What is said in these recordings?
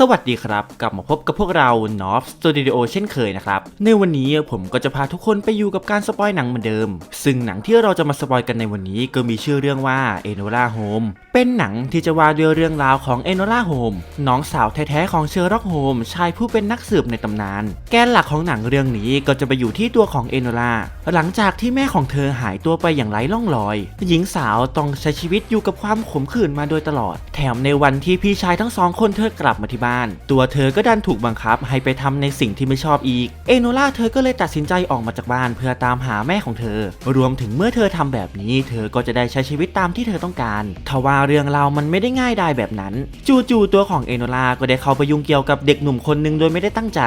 สวัสดีครับ กลับมาพบกับพวกเรา n o f Studio เช่นเคยนะครับ ในวันนี้ผมก็จะพาทุกคนไปอยู่กับการสปอยหนังเหมือนเดิม ซึ่งหนังที่เราจะมาสปอยกันในวันนี้ก็มีชื่อเรื่องว่า Enola Home เป็นหนังที่จะว่าด้วยเรื่องราวของ Enola Home น้องสาวแท้ๆของเชอร์ล็อกโฮมชายผู้เป็นนักสืบในตำนาน แกนหลักของหนังเรื่องนี้ก็จะไปอยู่ที่ตัวของเอโนลาหลังจากที่แม่ของเธอหายตัวไปอย่างไร้ร่องรอย หญิงสาวต้องใช้ชีวิตอยู่กับความขมขื่นมาโดยตลอด แถมในวันที่พี่ชายทั้งสองคนเธอกลับมาที่บ้านตัวเธอก็ดันถูกบังคับให้ไปทำในสิ่งที่ไม่ชอบอีก เอโนล่าเธอก็เลยตัดสินใจออกมาจากบ้านเพื่อตามหาแม่ของเธอ รวมถึงเมื่อเธอทำแบบนี้ เธอก็จะได้ใช้ชีวิตตามที่เธอต้องการทว่าเรื่องราวมันไม่ได้ง่ายได้แบบนั้น จู่ๆตัวของเอโนล่าก็ได้เข้าไปยุ่งเกี่ยวกับเด็กหนุ่มคนหนึ่งโดยไม่ได้ตั้งใจ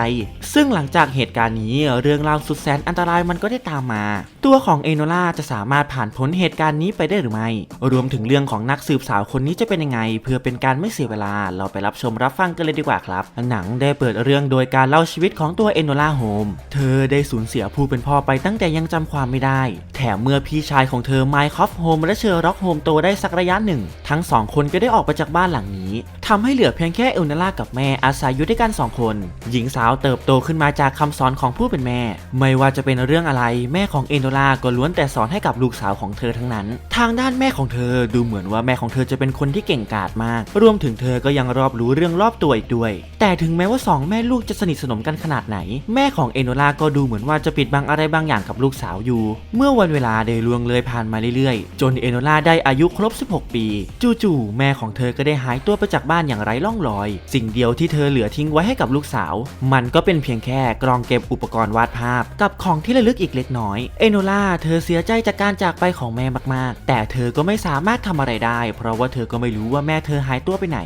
ซึ่งหลังจากเหตุการณ์นี้เรื่องราวสุดแสนอันตรายมันก็ได้ตามมา ตัวของเอโนล่าจะสามารถผ่านพ้นเหตุการณ์นี้ไปได้หรือไม่ รวมถึงเรื่องของนักสืบสาวคนนี้จะเป็นยังไง เพื่อเป็นการไม่เสียเวลาเราไปรับชมรับฟังกันเลยดีกว่าครับ หนังได้เปิดเรื่องโดยการเล่าชีวิตของตัวเอโนล่าโฮม เธอได้สูญเสียผู้เป็นพ่อไปตั้งแต่ยังจำความไม่ได้ แถมเมื่อพี่ชายของเธอไมค์คอฟโฮมและเชอร์ร็อกโฮมโตได้สักระยะหนึ่ง ทั้งสองคนก็ได้ออกไปจากบ้านหลังนี้ทำให้เหลือเพียงแค่เอลนาล่ากับแม่อาศัยอยู่ด้วยกันสองคน หญิงสาวเติบโตขึ้นมาจากคำสอนของผู้เป็นแม่ ไม่ว่าจะเป็นเรื่องอะไร แม่ของเอโนล่าก็ล้วนแต่สอนให้กับลูกสาวของเธอทั้งนั้น ทางด้านแม่ของเธอดูเหมือนว่าแม่ของเธอจะเป็นคนที่เก่งกาจมาก รวมถึงเธอก็ยังรอบรู้เรื่องรอบตัวอีกด้วย แต่ถึงแม้ว่าสองแม่ลูกจะสนิทสนมกันขนาดไหน แม่ของเอโนล่าก็ดูเหมือนว่าจะปิดบังอะไรบางอย่างกับลูกสาวอยู่ เมื่อวันเวลาได้ล่วงเลยผ่านมาเรื่อยๆ จนเอโนล่าได้อายุครบ 16 ปี จู่ๆแม่ของเธอก็ได้หายตัวไปจากบ้านอย่างไร้ร่องรอย สิ่งเดียวที่เธอเหลือทิ้งไว้ให้กับลูกสาว มันก็เป็นเพียงแค่กล่องเก็บอุปกรณ์วาดภาพ กับของที่ระลึกอีกเล็กน้อยเอโนล่าเธอเสียใจจากการจากไปของแม่มากๆ แต่เธอก็ไม่สามารถทำอะไรได้ เพราะว่าเธอก็ไม่รู้ว่าแม่เธอหายตัวไปไหน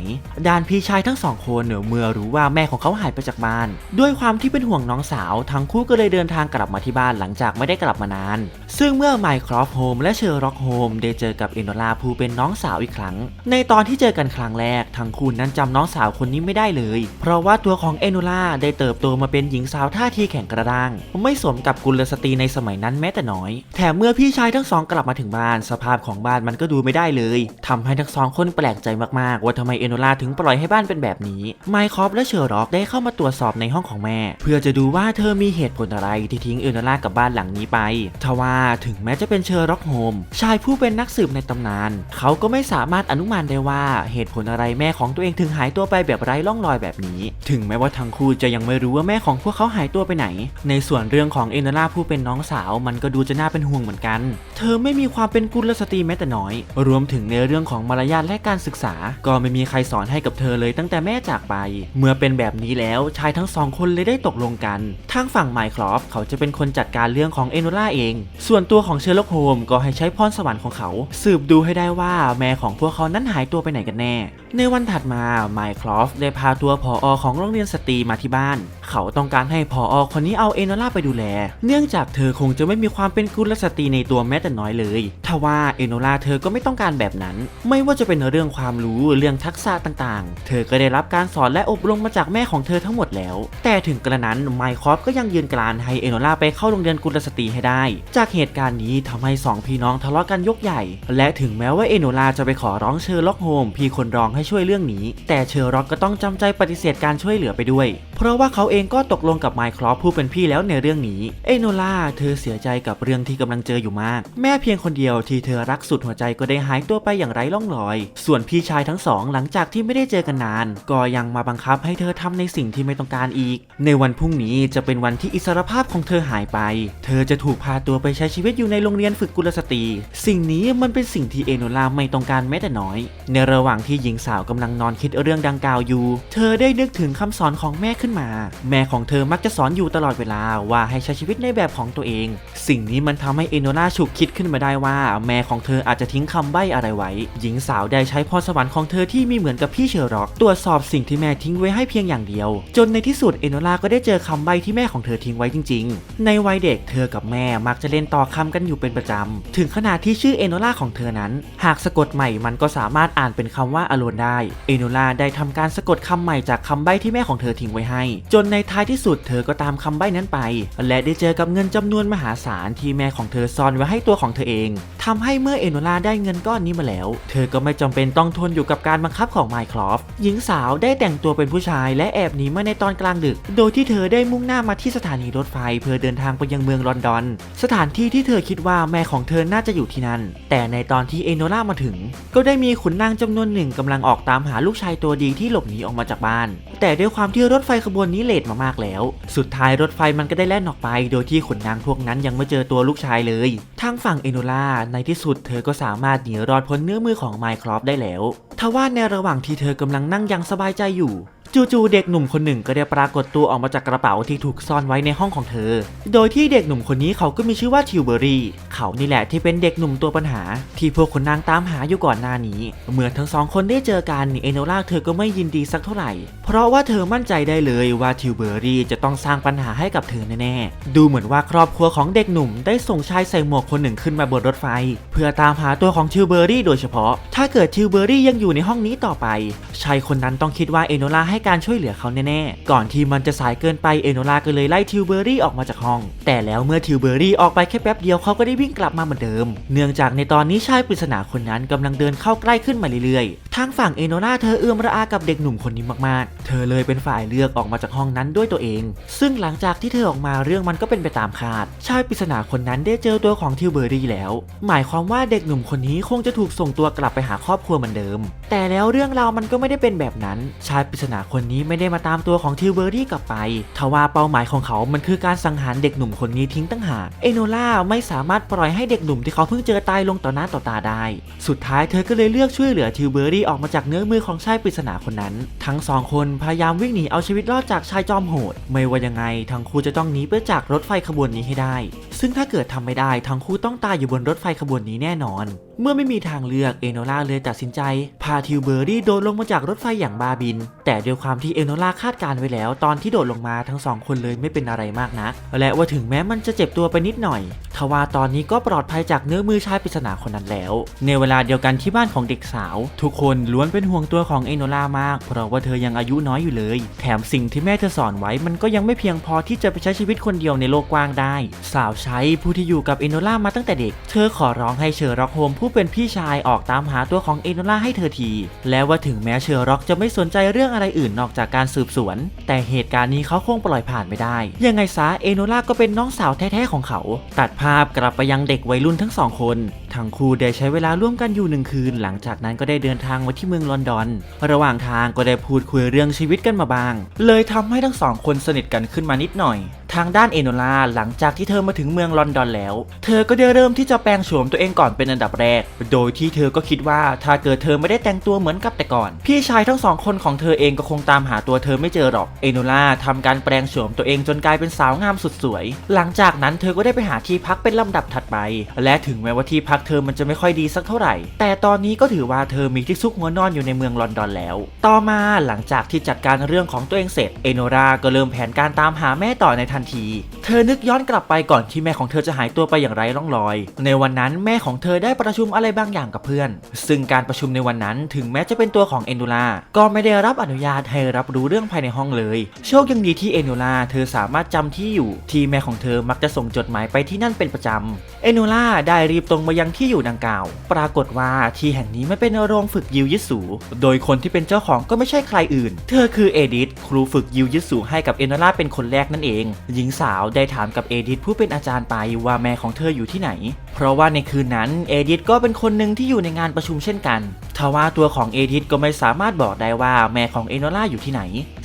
ด้านพี่ชายทั้งสองคนเหนือเมื่อรู้ว่าแม่ของเขาหายไปจากบ้าน ด้วยความที่เป็นห่วงน้องสาวทั้งคู่ก็เลยเดินทางกลับมาที่บ้านหลังจากไม่ได้กลับมานาน ซึ่งเมื่อไมค์ครอฟโฮมและเชอร์ร็อกโฮมได้เจอกับเอโนล่าผู้เป็นน้องสาวอีกครั้ง ในตอนที่เจอกันครั้งแรกทั้งคู่นั้นจำน้องสาวคนนี้ไม่ได้เลย เพราะว่าตัวของเอโนล่าได้เติบโตมาเป็นหญิงสาวท่าทีแข็งกระด้าง ไม่สมกับกุลสตรีในสมัยนั้นแม้แต่น้อย แถมเมื่อพี่ชายทั้งสองกลับมาถึงบ้าน สภาพของบ้านมันก็ดูไม่ได้เลยทำให้ทั้งสองคนแปลกใจมากๆ ว่าทำไมเอโนล่าถึงปล่อยให้บ้านเป็นแบบนี้ไมค์คอฟและเชอร์ร็อกได้เข้ามาตรวจสอบในห้องของแม่ เพื่อจะดูว่าเธอมีเหตุผลอะไรที่ทิ้งเอโนล่ากับบ้านหลังนี้ไป ทว่าถึงแม้จะเป็นเชอร์ร็อกโฮมชายผู้เป็นนักสืบในตำนาน เขาก็ไม่สามารถอนุมานได้ว่าเหตุผลอะไรแม่ของตัวเองถึงหายตัวไปแบบไร้ร่องรอยแบบนี้ ถึงแม้ว่าทั้งคู่จะยังไม่รู้ว่าแม่ของพวกเขาหายตัวไปไหน ในส่วนเรื่องของเอโนล่าผู้เป็นน้องสาวมันก็ดูจะน่าเป็นห่วงเหมือนกัน เธอไม่มีความเป็นกุลสตรีแม้แต่น้อย รวมถึงในเรื่องของมารยาทและการศึกษา ก็ไม่มีใครสอนให้กับเธอเลยตั้งแต่แม่จากไป เมื่อเป็นแบบนี้แล้วชายทั้งสองคนเลยได้ตกลงกัน ทางฝั่งไมค์ครอฟเขาจะเป็นคนจัดการเรื่องของเอโนล่าเอง ส่วนตัวของเชอร์ล็อกโฮมก็ให้ใช้พรสวรรค์ของเขา สืบดูให้ได้ว่าแม่ของพวกเขานั้นหายตัวไปไหนกันแน่ ในวันถัดมาไมค์ครอฟได้พาตัวผออของโรงเรียนสตรีมาที่บ้าน เขาต้องการให้ผออคนนี้เอาเอโนล่าไปดูแล เนื่องจากเธอคงจะไม่มีความเป็นกุลสตรีในตัวแม้แต่น้อยเลยทว่าเอโนล่าเธอก็ไม่ต้องการแบบนั้น ไม่ว่าจะเป็นเรื่องความรู้เรื่องทักษะต่างๆ เธอก็ได้รับการสอนและอบรมมาจากแม่ของเธอทั้งหมดแล้ว แต่ถึงกระนั้นไมค์ครอฟก็ยังยืนกรานให้เอโนล่าไปเข้าโรงเรียนกุลสตรีให้ได้ จากเหตุการณ์นี้ทำให้สองพี่น้องทะเลาะกันยกใหญ่ และถึงแม้ว่าเอโนล่าจะไปขอร้องเชอร์ล็อกโฮมพี่คนรองให้ช่วยเรื่องนี้ แต่เชอร์ล็อกก็ต้องจำใจปฏิเสธการช่วยเหลือไปด้วย เพราะว่าเขาเองก็ตกลงกับไมค์ครอฟผู้เป็นพี่แล้วในเรื่องนี้ เอโนล่าเธอเสียใจกับเรื่องที่กำลังเจออยู่มาก แม่เพียงคนเดียวที่เธอรักสุดหัวใจก็ได้หายตัวไปอย่างไร้ร่องรอย ส่วนพี่ชายทั้งสองหลังจากที่ไม่ได้เจอกันนานก็ยยังมาบังคับให้เธอทำในสิ่งที่ไม่ต้องการอีก ในวันพรุ่งนี้จะเป็นวันที่อิสรภาพของเธอหายไป เธอจะถูกพาตัวไปใช้ชีวิตอยู่ในโรงเรียนฝึกกุลสตรี สิ่งนี้มันเป็นสิ่งที่เอโนล่าไม่ต้องการแม้แต่น้อย ในระหว่างที่หญิงสาวกำลังนอนคิดเรื่องดังกล่าวอยู่ เธอได้นึกถึงคำสอนของแม่ขึ้นมา แม่ของเธอมักจะสอนอยู่ตลอดเวลาว่าให้ใช้ชีวิตในแบบของตัวเอง สิ่งนี้มันทำให้เอโนล่าฉุกคิดขึ้นมาได้ว่า แม่ของเธออาจจะทิ้งคำใบ้อะไรไว้ หญิงสาวได้ใช้พรสวรรค์ของเธอที่มีเหมือนกับพี่เชอร์ร็อกตรวจสอบสิ่งที่แม่ทิ้งไว้ให้เพียงอย่างเดียว จนในที่สุดเอโนล่าก็ได้เจอคำใบ้ที่แม่ของเธอทิ้งไว้จริง ๆ ในวัยเด็กเธอกับแม่มักจะเล่นต่อคำกันอยู่เป็นประจำ ถึงขนาดที่ชื่อเอโนล่าของเธอนั้น หากสะกดใหม่มันก็สามารถอ่านเป็นคำว่าอโลนได้ เอโนล่าได้ทำการสะกดคำใหม่จากคำใบ้ที่แม่ของเธอทิ้งไว้ให้ จนในท้ายที่สุดเธอก็ตามคำใบ้นั้นไป และได้เจอกับเงินจำนวนมหาศาลที่แม่ของเธอซ่อนไว้ให้ตัวของเธอเองทำให้เมื่อเอโนลาได้เงินก้อนนี้มาแล้ว เธอก็ไม่จำเป็นต้องทนอยู่กับการบังคับของไมครอฟหญิงสาวได้แต่งตัวเป็นผู้ชายและแอบหนีมาในตอนกลางดึก โดยที่เธอได้มุ่งหน้ามาที่สถานีรถไฟเพื่อเดินทางไปยังเมืองลอนดอน สถานที่ที่เธอคิดว่าแม่ของเธอน่าจะอยู่ที่นั่น แต่ในตอนที่เอโนล่ามาถึง ก็ได้มีขุนนางจำนวนหนึ่งกำลังออกตามหาลูกชายตัวดีที่หลบหนีออกมาจากบ้าน แต่ด้วยความที่รถไฟขบวนนี้เลทมามากแล้ว สุดท้ายรถไฟมันก็ได้แล่นออกไป โดยที่ขุนนางพวกนั้นยังไม่เจอตัวลูกชายเลยทางฝั่งเอโนล่าในที่สุดเธอก็สามารถหนีรอดพ้นเนื้อมือของไมครอฟได้แล้วทว่าในระหว่างที่เธอกำลังนั่งอยังสบายใจอยู่ จู่ๆเด็กหนุ่มคนหนึ่งก็ได้ปรากฏตัวออกมาจากกระเป๋าที่ถูกซ่อนไว้ในห้องของเธอ โดยที่เด็กหนุ่มคนนี้เขาก็มีชื่อว่าทิวเบอรี่ เขานี่แหละที่เป็นเด็กหนุ่มตัวปัญหา ที่พวกคนนางตามหาอยู่ก่อนหน้านี้ เมื่อทั้งสองคนได้เจอกันเอโนล่าเธอก็ไม่ยินดีสักเท่าไหร่ เพราะว่าเธอมั่นใจได้เลยว่าทิวเบอรี่จะต้องสร้างปัญหาให้กับเธอแน่ๆ ดูเหมือนว่าครอบครัวของเด็กหนุ่มได้ส่งชายใส่หมวกคนหนึ่งขึ้นมาบนรถไฟ เพื่อตามหาตัวของทิวเบอรี่โดยเฉพาะ ถ้าเกิดทิวเบอรี่ยังอยู่ในห้องนี้ต่อไปชายคนนั้นต้องคิดว่าเอโนล่าให้การช่วยเหลือเขาแน่ๆ ก่อนที่มันจะสายเกินไปเอโนล่าก็เลยไล่ทิวเบอรี่ออกมาจากห้อง แต่แล้วเมื่อทิวเบอรี่ออกไปแค่แป๊บเดียวเขาก็ได้วิ่งกลับมาเหมือนเดิม เนื่องจากในตอนนี้ชายปริศนาคนนั้นกำลังเดินเข้าใกล้ขึ้นมาเรื่อยๆ ทางฝั่งเอโนล่าเธอเอื้อมระอากับเด็กหนุ่มคนนี้มากๆ เธอเลยเป็นฝ่ายเลือกออกมาจากห้องนั้นด้วยตัวเอง ซึ่งหลังจากที่เธอออกมาเรื่องมันก็เป็นไปตามคาด ชายปริศนาคนนั้นได้เจอตัวของทิวเบอรี่แล้ว หมายความว่าเด็กหนุ่มคนนี้คงจะถูกส่งตัวกลับไปหาครอบครัวเหมือนเดิม แต่แล้วเรื่องราวมันก็ไม่ได้เป็นแบบนั้น ชายปริศนาคนคนี้ไม่ได้มาตามตัวของทิวเบอรี่กลับไป ทว่าเป้าหมายของเขา มันคือการสังหารเด็กหนุ่มคนนี้ทิ้งตั้งหากเอโนล่าไม่สามารถปล่อยให้เด็กหนุ่มที่เขาเพิ่งเจอตายลงต่อหน้าต่อตาได้ สุดท้ายเธอก็เลยเลือกช่วยเหลือทิวเบอรี่ออกมาจากเนื้อมือของชายปริศนาคนนั้น ทั้งสองคนพยายามวิ่งหนีเอาชีวิตรอดจากชายจอมโหด ไม่ว่ายังไงทั้งคู่จะต้องหนีไปจากรถไฟขบวนนี้ให้ได้ซึ่งถ้าเกิดทำไม่ได้ทั้งคู่ต้องตายอยู่บนรถไฟขบวนนี้แน่นอน เมื่อไม่มีทางเลือกเอโนล่าเลยตัดสินใจ พาทิวเบอร์รี่โดดลงมาจากรถไฟอย่างบาบิน แต่ด้วยความที่เอโนล่าคาดการไว้แล้ว ตอนที่โดดลงมาทั้งสองคนเลยไม่เป็นอะไรมากนัก และว่าถึงแม้มันจะเจ็บตัวไปนิดหน่อยทว่าตอนนี้ก็ปลอดภัยจากเนื้อมือชายปริศนาคนนั้นแล้ว ในเวลาเดียวกันที่บ้านของเด็กสาว ทุกคนล้วนเป็นห่วงตัวของเอโนล่ามาก เพราะว่าเธอยังอายุน้อยอยู่เลย แถมสิ่งที่แม่เธอสอนไว้มันก็ยังไม่เพียงพอที่จะไปใช้ชีวิตคนเดียวในโลกกว้างได้ สาวใช้ผู้ที่อยู่กับเอโนล่ามาตั้งแต่เด็ก เธอขอร้องให้เชอร์ร็อกโฮมผู้เป็นพี่ชายออกตามหาตัวของเอโนล่าให้เธอที และว่าถึงแม้เชอร์ร็อกจะไม่สนใจเรื่องอะไรอื่นนอกจากการสืบสวน แต่เหตุการณ์นี้เขาคงปล่อยผ่านไม่ได้ ยังไงซะเอโนล่าก็เป็นน้องสาวแท้ๆของเขา ตัดภาพกลับไปยังเด็กวัยรุ่นทั้งสองคน ทั้งคู่ได้ใช้เวลาร่วมกันอยู่หนึ่งคืน หลังจากนั้นก็ได้เดินทางมาที่เมืองลอนดอน ระหว่างทางก็ได้พูดคุยเรื่องชีวิตกันมาบ้าง เลยทำให้ทั้งสองคนสนิทกันขึ้นมานิดหน่อย ทางด้านเอโนล่าหลังจากที่เธอมาถึงเมืองลอนดอนแล้ว เธอก็ได้เริ่มที่จะแปลงโฉมตัวเองก่อนเป็นอันดับแรก โดยที่เธอก็คิดว่าถ้าเกิดเธอไม่ได้แต่งตัวเหมือนกับแต่ก่อน พี่ชายทั้งสองคนของเธอเองก็คงตามหาตัวเธอไม่เจอหรอก เอโนล่าทำการแปลงโฉมตัวเองจนกลายเป็นสาวงามสุดสวย หลังจากนั้นเธอก็ได้ไปหาที่พักเป็นลำดับถัดไป และถึงแม้ว่าที่พักเธอมันจะไม่ค่อยดีสักเท่าไหร่ แต่ตอนนี้ก็ถือว่าเธอมีที่ซุกหัวนอนอยู่ในเมืองลอนดอนแล้ว ต่อมาหลังจากที่จัดการเรื่องของตัวเองเสร็จ เอโนราก็เริ่มแผนการตามหาแม่ต่อในทันที เธอนึกย้อนกลับไปก่อนที่แม่ของเธอจะหายตัวไปอย่างไร้ร่องรอย ในวันนั้นแม่ของเธอได้ประชุมอะไรบางอย่างกับเพื่อน ซึ่งการประชุมในวันนั้นถึงแม้จะเป็นตัวของเอโนราก็ไม่ได้รับอนุญาตให้รับรู้เรื่องภายในห้องเลย โชคยังดีที่เอโนราเธอสามารถจำที่อยู่ ที่แม่ของเธอมักจะส่งจดหมายไปที่นั่นเป็นประจำเอโนราได้รีบตรงมายังที่อยู่ดังกล่าว ปรากฏว่าที่แห่งนี้ไม่เป็นโรงฝึกยิวยิสูโดยคนที่เป็นเจ้าของก็ไม่ใช่ใครอื่น เธอคือเอดิธครูฝึกยิวยิสูให้กับเอโนราเป็นคนแรกนั่นเอง หญิงสาวได้ถามกับเอดิธผู้เป็นอาจารย์ไปว่าแม่ของเธออยู่ที่ไหน เพราะว่าในคืนนั้นเอดิธก็เป็นคนหนึ่งที่อยู่ในงานประชุมเช่นกันทว่าตัวของเอดิธก็ไม่สามารถบอกได้ว่าแม่ของเอโนล่าอยู่ที่ไหน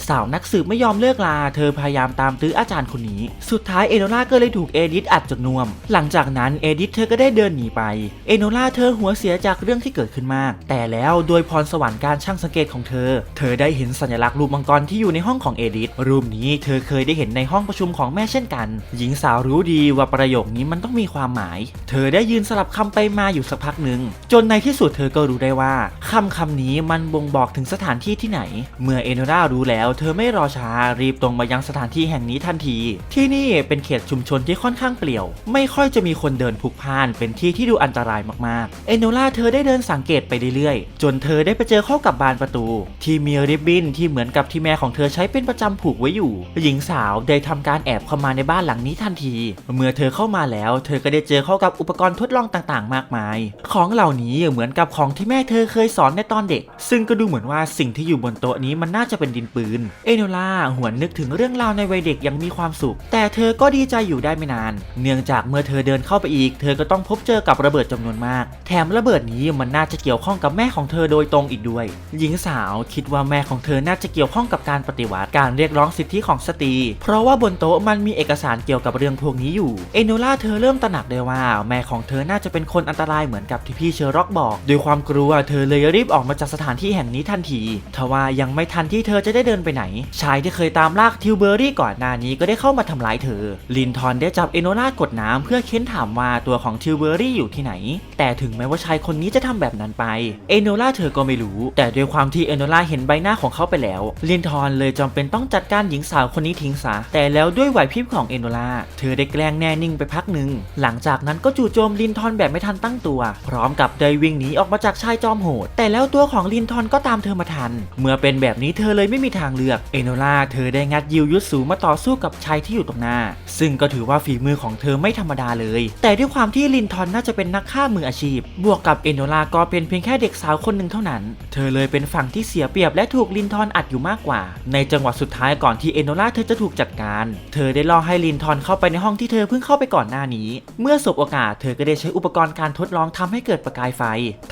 สาวนักสืบไม่ยอมเลิกลา เธอพยายามตามตื้ออาจารย์คนนี้ สุดท้ายเอโนล่าก็เลยถูกเอดิธอัดจนนวม หลังจากนั้นเอดิธเธอก็ได้เดินหนีไป เอโนล่าเธอหัวเสียจากเรื่องที่เกิดขึ้นมาก แต่แล้วโดยพรสวรรค์การช่างสังเกตของเธอ เธอได้เห็นสัญลักษณ์รูปมังกรที่อยู่ในห้องของเอดิธรูปนี้เธอเคยได้เห็นในห้องประชุมของแม่เช่นกัน หญิงสาวรู้ดีว่าประโยคนี้มันต้องมีความหมาย เธอได้ยืนสลับคำไปมาอยู่สักพักหนึ่ง จนในที่สุดเธอก็รู้ได้ว่าคำคำนี้มันบ่งบอกถึงสถานที่ที่ไหน เมื่อเอโนรารู้แล้ว เธอไม่รอช้ารีบตรงมายังสถานที่แห่งนี้ทันที ที่นี่เป็นเขตชุมชนที่ค่อนข้างเปลี่ยว ไม่ค่อยจะมีคนเดินพลุกพล่านเป็นที่ที่ดูอันตรายมากๆ เอโนราเธอได้เดินสังเกตไปเรื่อยๆ จนเธอได้ไปเจอเข้ากับบานประตู ที่มีริบบิ้นที่เหมือนกับที่แม่ของเธอใช้เป็นประจำผูกไว้อยู่ หญิงสาวได้ทำการแอบเข้ามาในบ้านหลังนี้ทันที เมื่อเธอเข้ามาแล้ว เธอก็ได้เจอเข้ากับอุปกรณ์ทดลองต่างๆ มากมาย ของเหล่านี้เหมือนกับของที่แม่เธอเคยสอนในตอนเด็ก ซึ่งก็ดูเหมือนว่าสิ่งที่อยู่บนโต๊ะนี้มันน่าจะเป็นดินปืน เอโนล่าหวนนึกถึงเรื่องราวในวัยเด็กยังมีความสุข แต่เธอก็ดีใจอยู่ได้ไม่นาน เนื่องจากเมื่อเธอเดินเข้าไปอีก เธอก็ต้องพบเจอกับระเบิดจำนวนมาก แถมระเบิดนี้มันน่าจะเกี่ยวข้องกับแม่ของเธอโดยตรงอีกด้วย หญิงสาวคิดว่าแม่ของเธอน่าจะเกี่ยวข้องกับการปฏิวัติการเรียกร้องสิทธิของสตรี เพราะว่าบนโต๊ะมันมีเอกสารเกี่ยวกับเรื่องพวกนี้อยู่เอโนล่าเธอเริ่มตระหนักได้ว่าแม่ของเธอน่าจะเป็นคนอันตรายเหมือนกับที่พี่เชอร์ร็อกบอก ด้วยความกลัวเธอเลยรีบออกมาจากสถานที่แห่งนี้ทันทีทว่ายังไม่ทันที่เธอจะได้เดินไปไหน ชายที่เคยตามลากทิวเบอรี่ก่อนหน้านี้ก็ได้เข้ามาทำร้ายเธอ ลินทอนได้จับเอโนล่ากดน้ำเพื่อเค้นถามว่าตัวของทิวเบอรี่อยู่ที่ไหน แต่ถึงแม้ว่าชายคนนี้จะทำแบบนั้นไป เอโนล่าเธอก็ไม่รู้ แต่ด้วยความที่เอโนล่าเห็นใบหน้าของเขาไปแล้ว ลินทอนเลยจำเป็นต้องจัดการหญิงสาวคนนี้ทิ้งซะแต่แล้วด้วยไหวพริบของเอโนล่าเธอได้แกล้งแน่นิ่งไปพักหนึ่ง หลังจากนั้นก็จู่โจมลินทอนแบบไม่ทันตั้งตัว พร้อมกับได้วิ่งหนีออกมาจากชายจอมโหด แต่แล้วตัวของลินทอนก็ตามเธอมาทัน เมื่อเป็นแบบนี้เธอเลยไม่มีทางเลือก เอโนล่าเธอได้งัดยิวยุทสูมาต่อสู้กับชายที่อยู่ตรงหน้า ซึ่งก็ถือว่าฝีมือของเธอไม่ธรรมดาเลย แต่ด้วยความที่ลินทอนน่าจะเป็นนักฆ่ามืออาชีพ บวกกับเอโนล่าก็เป็นเพียงแค่เด็กสาวคนหนึ่งเท่านั้น เธอเลยเป็นฝั่งที่เสียเปรียบและถูกลินทอนอัดอยู่มากกว่า ในจังหวะสุดท้ายก่อนที่เอโนล่าเธอจะถูกจัดการ เธอได้ล่อให้ลินทอนเข้าไปในห้องที่เธอเพิ่งเข้าไปก่อนหน้านี้ เมื่อสบโอกาสเธอก็ได้ใช้อุปกรณ์การทดลองทำให้เกิดประกายไฟ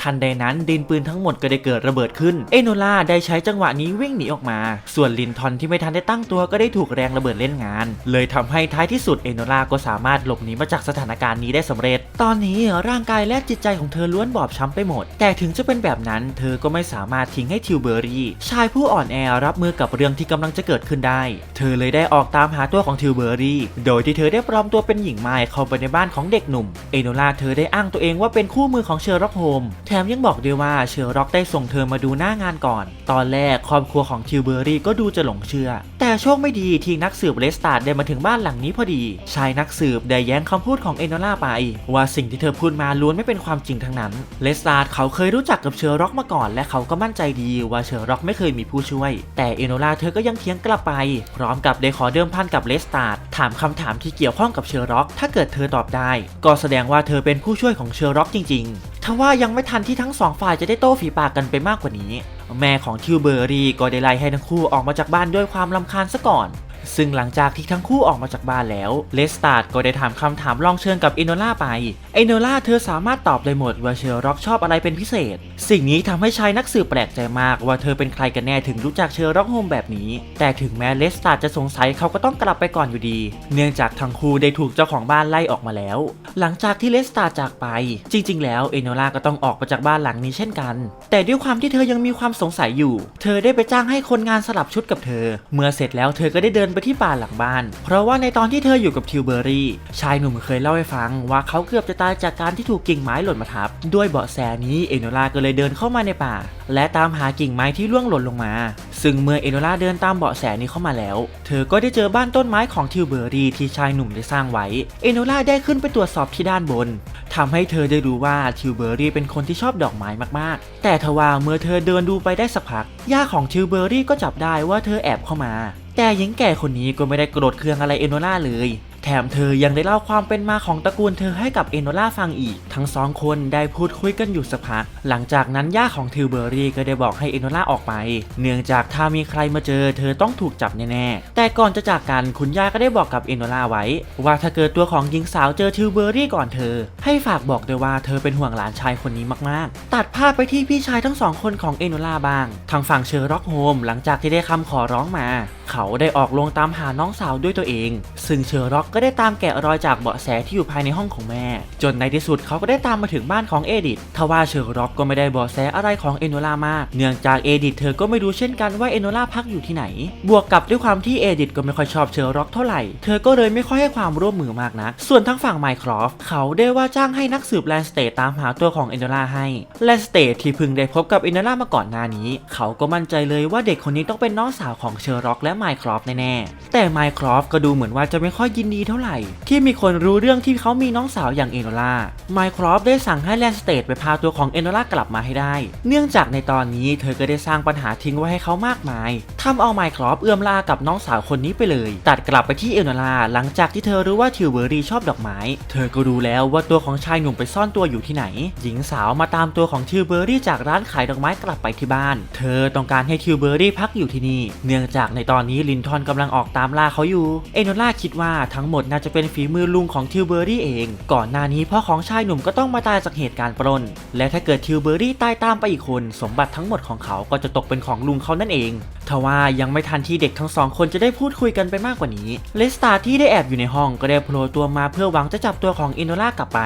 ทันใดนั้นดินปืนทั้งหมดก็ได้เกิดระเบิดขึ้น เอโนล่าได้ใช้จังหวะนี้วิ่งหนีออกมา ส่วนลินทอนที่ไม่ทันได้ตั้งตัวก็ได้ถูกแรงระเบิดเล่นงาน เลยทำให้ท้ายที่สุดเอโนล่าก็สามารถหลบหนีมาจากสถานการณ์นี้ได้สำเร็จ ตอนนี้ร่างกายและจิตใจของเธอล้วนบอบช้ำไปหมด แต่ถึงจะเป็นแบบนั้น เธอก็ไม่สามารถทิ้งให้ทิวเบอรี่ชายผู้อ่อนแอรับมือกับเรื่องที่กำลังจะเกิดขึ้นได้ เธอเลยได้ออกตามหาตัวของทิวเบอรี่ โดยที่เธอได้ปลอมตัวเป็นหญิงไม้เข้าไปในบ้านของเด็กหนุ่ม เอโนล่าเธอได้อ้างตัวเองว่าเป็นคู่มือของเชอร์ร็อกโฮม แถมยังบอกด้วยว่าเชอร์ร็อกได้ส่งเธอมาดูหน้างานก่อน ตอนแรกครอบครัวของทิวเบอรี่ก็ดูจะหลงเชื่อ แต่โชคไม่ดีที่นักสืบเลสตาร์ได้มาถึงบ้านหลังนี้พอดี ชายนักสืบได้แย้งคำพูดของเอโนล่าไป ว่าสิ่งที่เธอพูดมาล้วนไม่เป็นความจริงทั้งนั้น เลสตาร์เขาเคยรู้จักกับเชอร์ร็อกมาก่อน และเขาก็มั่นใจดีว่าเชอร์ร็อกไม่เคยมีผู้ช่วย แต่เอโนล่าเธอก็ยังเถียงกลับไป พร้อมกับได้ขอเดิมพันกับเลสตาร์ถามคำถามที่เกี่ยวข้องกับเชอร์ร็อกถ้าเกิดเธอตอบได้ ก็แสดงว่าเธอเป็นผู้ช่วยของเชอร์ร็อกจริงๆทว่ายังไม่ทันที่ทั้งสองฝ่ายจะได้โต้ฝีปากกันไปมากกว่านี้ แม่ของทิวเบอรี่ก็ได้ไล่ให้ทั้งคู่ออกมาจากบ้านด้วยความลำคาญซะก่อน ซึ่งหลังจากที่ทั้งคู่ออกมาจากบ้านแล้วเลสตาร์ดก็ได้ถามคำถามลองเชิญกับเอโนล่าไปเอโนล่าเธอสามารถตอบได้หมดว่าเชอร์ร็อกชอบอะไรเป็นพิเศษ สิ่งนี้ทำให้ชายนักสืบแปลกใจมากว่าเธอเป็นใครกันแน่ถึงรู้จักเชอร์ร็อกโฮมแบบนี้ แต่ถึงแม้เลสตาร์ดจะสงสัยเขาก็ต้องกลับไปก่อนอยู่ดี เนื่องจากทั้งคู่ได้ถูกเจ้าของบ้านไล่ออกมาแล้ว หลังจากที่เลสตาร์ดจากไป จริง ๆ แล้วเอโนล่าก็ต้องออกมาจากบ้านหลังนี้เช่นกัน แต่ด้วยความที่เธอยังมีความสงสัยอยู่ เธอได้ไปจ้างให้คนงานสลับชุดกับเธอ เมื่อเสร็จแล้วเธอก็ได้เดินไปที่ป่าหลังบ้าน เพราะว่าในตอนที่เธออยู่กับทิวเบอรี่ ชายหนุ่มเคยเล่าให้ฟังว่าเขาเกือบจะตายจากการที่ถูกกิ่งไม้หล่นมาทับ ด้วยเบาะแสนี้เอโนล่าก็เลยเดินเข้ามาในป่า และตามหากิ่งไม้ที่ร่วงหล่นลงมา ซึ่งเมื่อเอโนล่าเดินตามเบาะแสนี้เข้ามาแล้ว เธอก็ได้เจอบ้านต้นไม้ของทิวเบอรี่ที่ชายหนุ่มได้สร้างไว้ เอโนล่าได้ขึ้นไปตรวจสอบที่ด้านบนทำให้เธอได้รู้ว่าทิวเบอรี่เป็นคนที่ชอบดอกไม้มากๆ แต่ทว่าเมื่อเธอเดินดูไปได้สักพักย่าของทิวเบอรี่ก็จับได้ว่าเธอแอบเข้ามา แต่หญิงแก่คนนี้ก็ไม่ได้โกรธเคืองอะไรเอโนล่าเลย แถมเธอยังได้เล่าความเป็นมาของตระกูลเธอให้กับเอโนล่าฟังอีก ทั้งสองคนได้พูดคุยกันอยู่สักพัก หลังจากนั้นย่าของทิวเบอรี่ก็ได้บอกให้เอโนล่าออกไป เนื่องจากถ้ามีใครมาเจอเธอต้องถูกจับแน่ๆ แต่ก่อนจะจากกันคุณย่าก็ได้บอกกับเอโนล่าไว้ ว่าถ้าเกิดตัวของหญิงสาวเจอทิวเบอรี่ก่อนเธอ ให้ฝากบอกด้วยว่าเธอเป็นห่วงหลานชายคนนี้มากๆ ตัดภาพไปที่พี่ชายทั้งสองคนของเอโนล่าบ้าง ทางฝั่งเชอร์ร็อกโฮมหลังจากที่ได้คำขอร้องมา เขาได้ออกลงตามหาน้องสาวด้วยตัวเอง ซึ่งเชอร์ร็อกก็ได้ตามแกะรอยจากเบาะแสที่อยู่ภายในห้องของแม่ จนในที่สุดเขาก็ได้ตามมาถึงบ้านของเอดิธทว่าเชอร์ร็อกก็ไม่ได้เบาะแสอะไรของเอโนล่ามาก เนื่องจากเอดิธเธอก็ไม่รู้เช่นกันว่าเอโนล่าพักอยู่ที่ไหน บวกกับด้วยความที่เอดิธก็ไม่ค่อยชอบเชอร์ร็อกเท่าไหร่ เธอก็เลยไม่ค่อยให้ความร่วมมือมากนะส่วนทั้งฝั่งไมโครฟเขาได้ว่าจ้างให้นักสืบแลนสเตทตามหาตัวของเอโนล่าให้ แลนสเตทที่เพิ่งได้พบกับเอโนล่ามาก่อนหน้านี้ เขาก็มั่นใจเลยว่าเด็กคนนี้ต้องเป็นน้องสาวของเชอร์ร็อกและไมครอฟแน่ๆ แต่ไมครอฟก็ดูเหมือนว่าจะไม่ค่อยยินดีเท่าไหร่ ที่มีคนรู้เรื่องที่เขามีน้องสาวอย่างเอโนล่าไมครอฟได้สั่งให้แลนสเตทไปพาตัวของเอโนล่ากลับมาให้ได้ เนื่องจากในตอนนี้เธอก็ได้สร้างปัญหาทิ้งไว้ให้เขามากมายทำเอาไมครอฟเอื้อมลากับน้องสาวคนนี้ไปเลย ตัดกลับไปที่เอโนล่าหลังจากที่เธอรู้ว่าทิวเบอรี่ชอบดอกไม้ เธอก็รู้แล้วว่าตัวของชายหนุ่มไปซ่อนตัวอยู่ที่ไหน หญิงสาวมาตามตัวของทิวเบอรี่จากร้านขายดอกไม้กลับไปที่บ้าน เธอต้องการให้ทิวเบอรี่พักอยู่ที่นี่ เนื่องจากในตอนนี้ลินทอนกำลังออกตามล่าเขาอยู่ เอโนล่าคิดว่าทั้งหมดน่าจะเป็นฝีมือลุงของทิวเบอรี่เอง ก่อนหน้านี้พ่อของชายหนุ่มก็ต้องมาตายจากเหตุการณ์ปล้น และถ้าเกิดทิวเบอรี่ตายตามไปอีกคน สมบัติทั้งหมดของเขาก็จะตกเป็นของลุงเขานั่นเองทว่ายังไม่ทันที่เด็กทั้งสองคนจะได้พูดคุยกันไปมากกว่านี้ เลสตาที่ได้แอบอยู่ในห้องก็ได้โผล่ตัวมาเพื่อหวังจะจับตัวของเอโนล่ากลับไป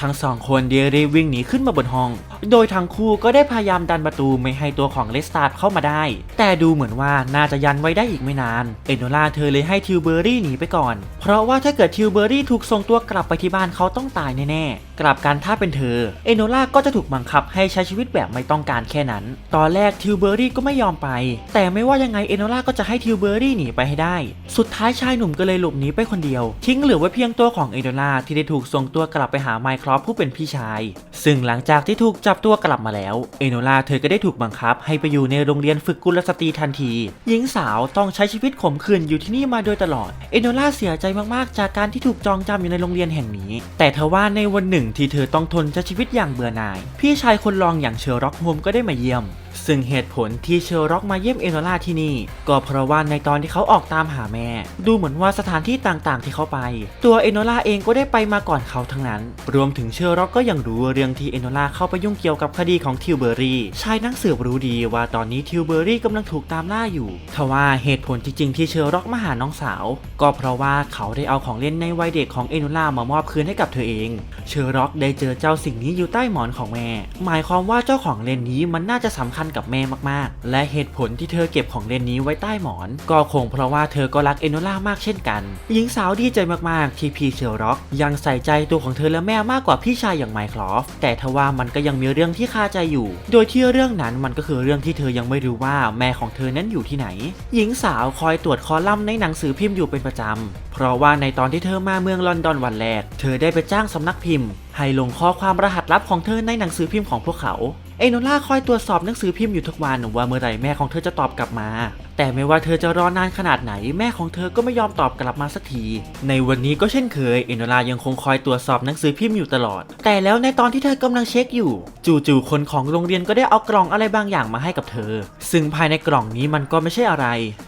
ทั้งสองคนเดียรีวิ่งหนีขึ้นมาบนห้องโดยทั้งคู่ก็ได้พยายามดันประตูไม่ให้ตัวของเลสตาเข้ามาได้ แต่ดูเหมือนว่าน่าจะยันไว้ได้อีกไม่นาน เอโนล่าเธอเลยให้ทิวเบอรี่หนีไปก่อน เพราะว่าถ้าเกิดทิวเบอรี่ถูกส่งตัวกลับไปที่บ้านเขาต้องตายแน่ๆ กลับกันถ้าเป็นเธอ เอโนล่าก็จะถูกบังคับให้ใช้ชีวิตแบบไม่ต้องการแค่นั้น ตอนแรกทิวเบอรี่ก็ไม่ยอมไป แต่ไม่ว่ายังไงเอโนล่าก็จะให้ทิวเบอรี่หนีไปให้ได้ สุดท้ายชายหนุ่มก็เลยหลบหนีไปคนเดียว ทิ้งเหลือไว้เพียงตัวของเอโนล่าที่ได้ถูกส่งตัวกลับไปหาไมครอฟผู้เป็นพี่ชาย ซึ่งหลังจากที่ถูกจับตัวกลับมาแล้ว เอโนล่าเธอก็ได้ถูกบังคับ ให้ไปอยู่ในโรงเรียนฝึกกุลสตรีทันที หญิงสาวต้องใช้ชีวิตขมขื่นอยู่ที่นี่มาโดยตลอด เอโนล่าเสียใจมากๆ จากการที่ถูกจองจำอยู่ในโรงเรียนแห่งนี้ แต่ทว่าในวันหนึ่งที่เธอต้องทนใช้ชีวิตอย่างเบื่อหน่าย พี่ชายคนรองอย่างเชอร์ร็อกโฮมก็ได้มาเยี่ยมซึ่งเหตุผลที่เชอร์ร็อกมาเยี่ยมเอโนล่าที่นี่ ก็เพราะว่าในตอนที่เขาออกตามหาแม่ ดูเหมือนว่าสถานที่ต่างๆ ที่เขาไป ตัวเอโนล่าเองก็ได้ไปมาก่อนเขาทั้งนั้น รวมถึงเชอร์ร็อกก็ยังรู้เรื่องที่เอโนล่าเข้าไปยุ่งเกี่ยวกับคดีของทิวเบอรี่ชายนักสืบรู้ดีว่าตอนนี้ทิวเบอรี่กำลังถูกตามล่าอยู่ทว่าเหตุผลที่จริงที่เชอร์ร็อกมาหาน้องสาว ก็เพราะว่าเขาได้เอาของเล่นในวัยเด็กของเอโนล่ามามอบคืนให้กับเธอเอง เชอร์ร็อกได้เจอเจ้าสิ่งนี้อยู่ใต้หมอนของแม่ หมายความว่าเจ้าของเล่นนี้มันน่าจะสำคัญกับแม่มากๆ และเหตุผลที่เธอเก็บของเล่นนี้ไว้ใต้หมอน ก็คงเพราะว่าเธอก็รักเอโนล่ามากเช่นกัน หญิงสาวดีใจมากๆ ที่พี่เชอร์ร็อกยังใส่ใจตัวของเธอและแม่มากกว่าพี่ชายอย่างไมคลอฟแต่ทว่ามันก็ยังมีีเรื่องที่คาใจอยู่ โดยที่เรื่องนั้นมันก็คือเรื่องที่เธอยังไม่รู้ว่าแม่ของเธอนั้นอยู่ที่ไหน หญิงสาวคอยตรวจคอลัมน์ในหนังสือพิมพ์อยู่เป็นประจำ เพราะว่าในตอนที่เธอมาเมืองลอนดอนวันแรก เธอได้ไปจ้างสำนักพิมพ์ ให้ลงข้อความรหัสลับของเธอในหนังสือพิมพ์ของพวกเขาเอโนล่าคอยตรวจสอบหนังสือพิมพ์อยู่ทุกวันว่าเมื่อไหร่แม่ของเธอจะตอบกลับมาแต่ไม่ว่าเธอจะรอนานขนาดไหน แม่ของเธอก็ไม่ยอมตอบกลับมาสักที ในวันนี้ก็เช่นเคย เอโนลายังคงคอยตรวจสอบหนังสือพิมพ์อยู่ตลอด แต่แล้วในตอนที่เธอกำลังเช็คอยู่ จู่ๆคนของโรงเรียนก็ได้เอากล่องอะไรบางอย่างมาให้กับเธอ ซึ่งภายในกล่องนี้มันก็ไม่ใช่อะไร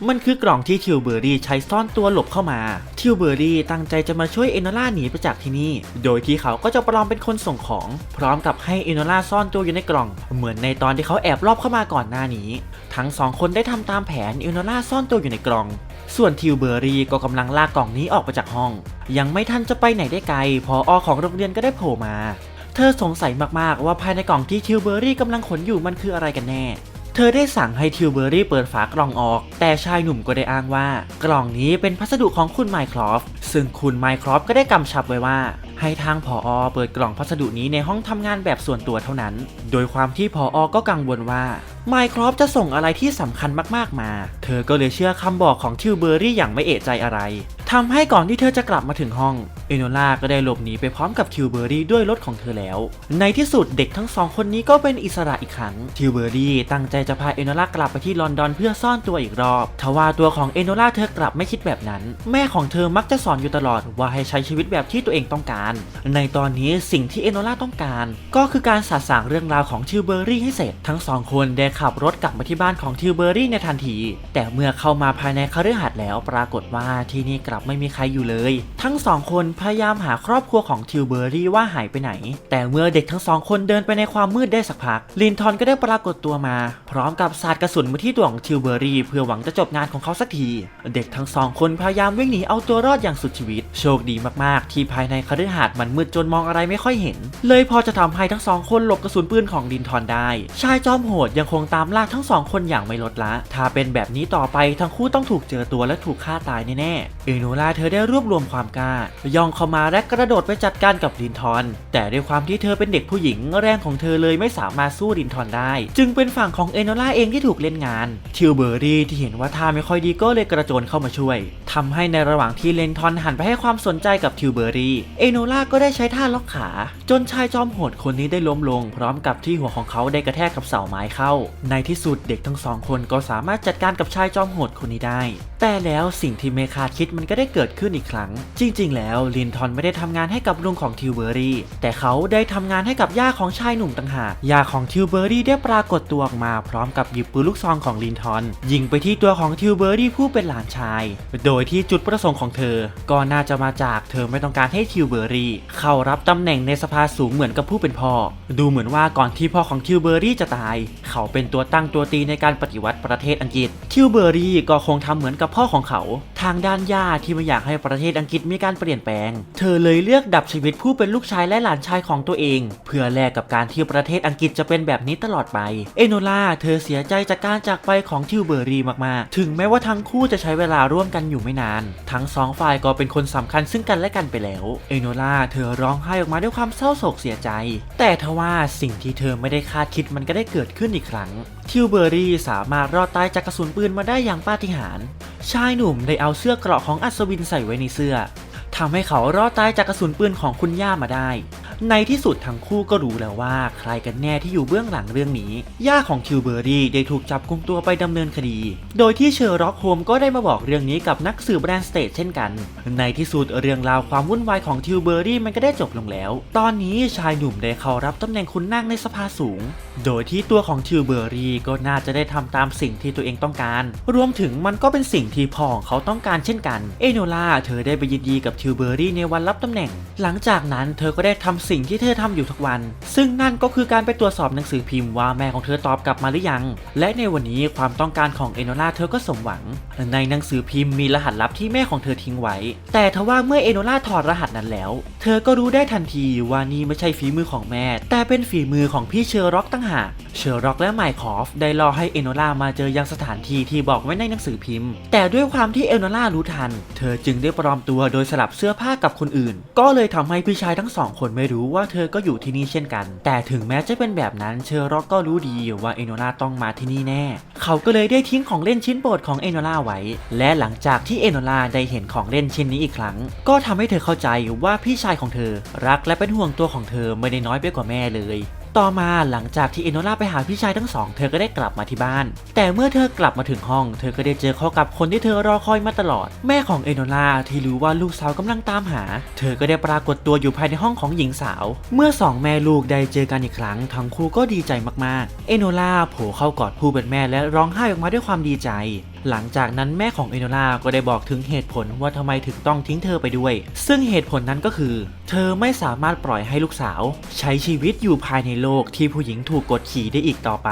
มันคือกล่องที่ทิวเบอรี่ใช้ซ่อนตัวหลบเข้ามา ทิวเบอรี่ตั้งใจจะมาช่วยเอโนล่าหนีไปจากที่นี่ โดยที่เขาก็จะปลอมเป็นคนส่งของ พร้อมกับให้เอโนล่าซ่อนตัวอยู่ในกล่อง เหมือนในตอนที่เขาแอบลอบเข้ามาก่อนหน้านี้ ทั้งสองคนได้ทำตามแผนอโนล่าซ่อนตัวอยู่ในกล่อง ส่วนทิวเบอรี่ก็กำลังลากกล่องนี้ออกไปจากห้อง ยังไม่ทันจะไปไหนได้ไกล พออของโรงเรียนก็ได้โผล่มา เธอสงสัยมากๆว่าภายในกล่องที่ทิวเบอรี่กำลังขนอยู่มันคืออะไรกันแน่เธอได้สั่งให้ทิวเบอรี่เปิดฝากล่องออก แต่ชายหนุ่มก็ได้อ้างว่า กล่องนี้เป็นพัสดุของคุณไมครอฟซึ่งคุณไมครอฟก็ได้กำชับไว้ว่า ให้ทางผออเปิดกล่องพัสดุนี้ในห้องทำงานแบบส่วนตัวเท่านั้น โดยความที่ผออก็กังวลว่าไมครอฟจะส่งอะไรที่สำคัญมากๆมา เธอก็เลยเชื่อคำบอกของทิวเบอรี่อย่างไม่เอะใจอะไร ทำให้ก่อนที่เธอจะกลับมาถึงห้อง เอโนล่าก็ได้หลบหนีไปพร้อมกับทิวเบอรี่ด้วยรถของเธอแล้ว ในที่สุดเด็กทั้งสองคนนี้ก็เป็นอิสระอีกครั้งทิวเบอรี่ตั้งใจจะพาเอโนล่ากลับไปที่ลอนดอนเพื่อซ่อนตัวอีกรอบ ทว่าตัวของเอโนล่าเธอกลับไม่คิดแบบนั้น แม่ของเธอมักจะสอนอยู่ตลอดว่าให้ใช้ชีวิตแบบที่ตัวเองต้องการ ในตอนนี้สิ่งที่เอโนล่าต้องการ ก็คือการสาสางเรื่องราวของทิวเบอรี่ให้เสร็จ ทั้งสองคนได้ขับรถกลับมาที่บ้านของทิวเบอรี่ในทันที แต่เมื่อเข้ามาภายในคฤหาสน์แล้วปรากฏว่าที่นี่กลับลับไม่มีใครอยู่เลย ทั้งสองคนพยายามหาครอบครัวของทิวเบอรี่ว่าหายไปไหน แต่เมื่อเด็กทั้งสองคนเดินไปในความมืดได้สักพัก ลินทอนก็ได้ปรากฏตัวมา พร้อมกับสาดกระสุนมาที่ตัวของทิวเบอรี่เพื่อหวังจะจบงานของเขาสักที เด็กทั้งสองคนพยายามวิ่งหนีเอาตัวรอดอย่างสุดชีวิต โชคดีมากๆ ที่ภายในคฤหาสน์มันมืดจนมองอะไรไม่ค่อยเห็น เลยพอจะทำให้ทั้งสองคนหลบกระสุนปืนของลินทอนได้ ชายจอมโหดยังคงตามล่าทั้งสองคนอย่างไม่ลดละ ถ้าเป็นแบบนี้ต่อไปทั้งคู่ต้องถูกเจอตัวและถูกฆ่าตายแน่ๆเอโนล่าเธอได้รวบรวมความกล้า ย่องเข้ามาและกระโดดไปจัดการกับลินทอน แต่ด้วยความที่เธอเป็นเด็กผู้หญิง แรงของเธอเลยไม่สามารถสู้ลินทอนได้ จึงเป็นฝั่งของเอโนล่าเองที่ถูกเล่นงาน ทิวเบอร์รี่ที่เห็นว่าท่าไม่ค่อยดีก็เลยกระโจนเข้ามาช่วยทำให้ในระหว่างที่เลนทอนหันไปให้ความสนใจกับทิวเบอร์รี่ เอโนล่าก็ได้ใช้ท่าล็อกขา จนชายจอมโหดคนนี้ได้ล้มลง พร้อมกับที่หัวของเขาได้กระแทกกับเสาไม้เข้า ในที่สุดเด็กทั้งสองคนก็สามารถจัดการกับชายจอมโหดคนนี้ได้ แต่แล้วสิ่งที่เมคาดคิดมันก็ได้เกิดขึ้นอีกครั้ง จริง ๆ แล้วลินทอนไม่ได้ทำงานให้กับลุงของทิวเบอรี่ แต่เขาได้ทำงานให้กับย่าของชายหนุ่มต่างหากย่าของทิวเบอรี่ได้ปรากฏตัวออกมาพร้อมกับหยิบปืนลูกซองของลินทอน ยิงไปที่ตัวของทิวเบอรี่ผู้เป็นหลานชาย โดยที่จุดประสงค์ของเธอ ก็น่าจะมาจากเธอไม่ต้องการให้ทิวเบอรี่ เข้ารับตำแหน่งในสภาสูงเหมือนกับผู้เป็นพ่อ ดูเหมือนว่าก่อนที่พ่อของทิวเบอรี่จะตาย เขาเป็นตัวตั้งตัวตีในการปฏิวัติประเทศอังกฤษ ทิวเบอรี่ก็คงทำเหมือนกับพ่อของเขา ทางด้านย่าที่ไม่อยากให้ประเทศอังกฤษมีการเปลี่ยนแปลง เธอเลยเลือกดับชีวิตผู้เป็นลูกชายและหลานชายของตัวเอง เพื่อแลกกับการที่ประเทศอังกฤษจะเป็นแบบนี้ตลอดไป เอโนล่าเธอเสียใจจากการจากไปของทิวเบอรีมากๆ ถึงแม้ว่าทั้งคู่จะใช้เวลาร่วมกันอยู่ไม่นาน ทั้งสองฝ่ายก็เป็นคนสำคัญซึ่งกันและกันไปแล้ว เอโนล่าเธอร้องไห้ออกมาด้วยความเศร้าโศกเสียใจ แต่ทว่าสิ่งที่เธอไม่ได้คาดคิดมันก็ได้เกิดขึ้นอีกครั้ง ทิวเบอรี่สามารถรอดตายจากกระสุนปืนมาได้อย่างปาฏิหาริย์ชายหนุ่มได้เอาเสื้อเกราะของอัศวินใส่ไว้ในเสื้อทำให้เขารอดตายจากกระสุนปืนของคุณย่ามาได้ ในที่สุดทั้งคู่ก็รู้แล้วว่า ใครกันแน่ที่อยู่เบื้องหลังเรื่องนี้ ย่าของทิวเบอร์รี่ได้ถูกจับกุมตัวไปดำเนินคดี โดยที่เชอร์ร็อกโฮมก็ได้มาบอกเรื่องนี้กับนักสืบแบรนด์สเตทเช่นกัน ในที่สุดเรื่องราวความวุ่นวายของทิวเบอร์รี่มันก็ได้จบลงแล้ว ตอนนี้ชายหนุ่มได้เข้ารับตำแหน่งคุณนั่งในสภาสูง โดยที่ตัวของทิวเบอร์รี่ก็น่าจะได้ทำตามสิ่งที่ตัวเองต้องการ รวมถึงมันก็เป็นสิ่งที่พ่อของเขาต้องการเช่นกัน เอโนล่าเธอได้ไปยินดีกับทิวเบอรี่ในวันรับตำแหน่ง หลังจากนั้นเธอก็ได้ทำสิ่งที่เธอทำอยู่ทุกวัน ซึ่งนั่นก็คือการไปตรวจสอบหนังสือพิมพ์ว่าแม่ของเธอตอบกลับมาหรือยัง และในวันนี้ความต้องการของเอโนล่าเธอก็สมหวัง ในหนังสือพิมพ์มีรหัสลับที่แม่ของเธอทิ้งไว้ แต่ทว่าเมื่อเอโนล่าถอดรหัสนั้นแล้ว เธอก็รู้ได้ทันทีว่านี่ไม่ใช่ฝีมือของแม่ แต่เป็นฝีมือของพี่เชอร์ร็อกตั้งหากเชอร์ร็อกและไมค์คอฟได้รอให้เอโนล่ามาเจอยังสถานที่ที่บอกไว้ในหนังสือพิมพ์ แต่ด้วยความที่เอโนล่ารู้ทัน เธอจึงได้ปลอมตัวโดยสลับเสื้อผ้ากับคนอื่น ก็เลยทำให้พี่ชายทั้งสองคนไม่รู้ว่าเธอก็อยู่ที่นี่เช่นกัน แต่ถึงแม้จะเป็นแบบนั้นเชอร์ร็อกก็รู้ดีว่าเอโนล่าต้องมาที่นี่แน่ เขาก็เลยได้ทิ้งของเล่นชิ้นโปรดของเอโนล่าไว้ และหลังจากที่เอโนล่าได้เห็นของเล่นชิ้นนี้อีกครั้ง ก็ทำให้เธอเข้าใจว่าพี่ชายของเธอ รักและเป็นห่วงตัวของเธอไม่ได้น้อยไปกว่าแม่เลย ต่อมาหลังจากที่เอโนล่าไปหาพี่ชายทั้งสองเธอก็ได้กลับมาที่บ้าน แต่เมื่อเธอกลับมาถึงห้อง เธอก็ได้เจอเข้ากับคนที่เธอรอคอยมาตลอด แม่ของเอโนล่าที่รู้ว่าลูกสาวกำลังตามหา เธอก็ได้ปรากฏตัวอยู่ภายในห้องของหญิงสาว เมื่อสองแม่ลูกได้เจอกันอีกครั้งทั้งคู่ก็ดีใจมากๆ เอโนล่าโผล่เข้ากอดผู้เป็นแม่และร้องไห้ออกมาด้วยความดีใจ หลังจากนั้นแม่ของเอโนล่าก็ได้บอกถึงเหตุผลว่าทำไมถึงต้องทิ้งเธอไปด้วย ซึ่งเหตุผลนั้นก็คือ เธอไม่สามารถปล่อยให้ลูกสาว ใช้ชีวิตอยู่ภายในโลกที่ผู้หญิงถูกกดขี่ได้อีกต่อไป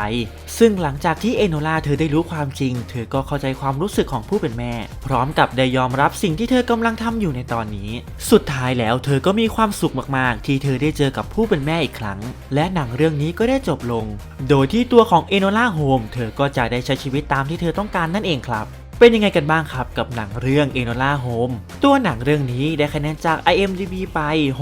ซึ่งหลังจากที่เอโนล่าเธอได้รู้ความจริง เธอก็เข้าใจความรู้สึกของผู้เป็นแม่ พร้อมกับได้ยอมรับสิ่งที่เธอกำลังทำอยู่ในตอนนี้ สุดท้ายแล้วเธอก็มีความสุขมากๆ ที่เธอได้เจอกับผู้เป็นแม่อีกครั้ง และหนังเรื่องนี้ก็ได้จบลง โดยที่ตัวของเอโนล่าโฮมเธอก็จะได้ใช้ชีวิตตามที่เธอต้องการนั่นเองครับ เป็นยังไงกันบ้างครับกับหนังเรื่อง Enola Home ตัวหนังเรื่องนี้ได้คะแนนจาก IMDb ไป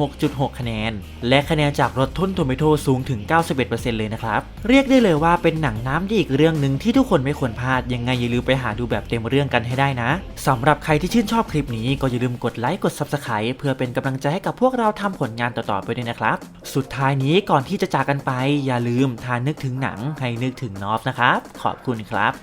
6.6 คะแนน และคะแนนจากรถทุนโทเมโตสูงถึง 91%เลยนะครับ เรียกได้เลยว่าเป็นหนังน้ำดีอีกเรื่องหนึ่งที่ทุกคนไม่ควรพลาด ยังไงอย่าลืมไปหาดูแบบเต็มเรื่องกันให้ได้นะสำหรับใครที่ชื่นชอบคลิปนี้ก็อย่าลืมกดไลค์กด Subscribe เพื่อเป็นกำลังใจให้กับพวกเราทำผลงานต่อๆไปด้วยนะครับ สุดท้ายนี้ก่อนที่จะจากกันไป อย่าลืมทานนึกถึงหนังให้นึกถึงนอฟนะครับขอบคุณครับ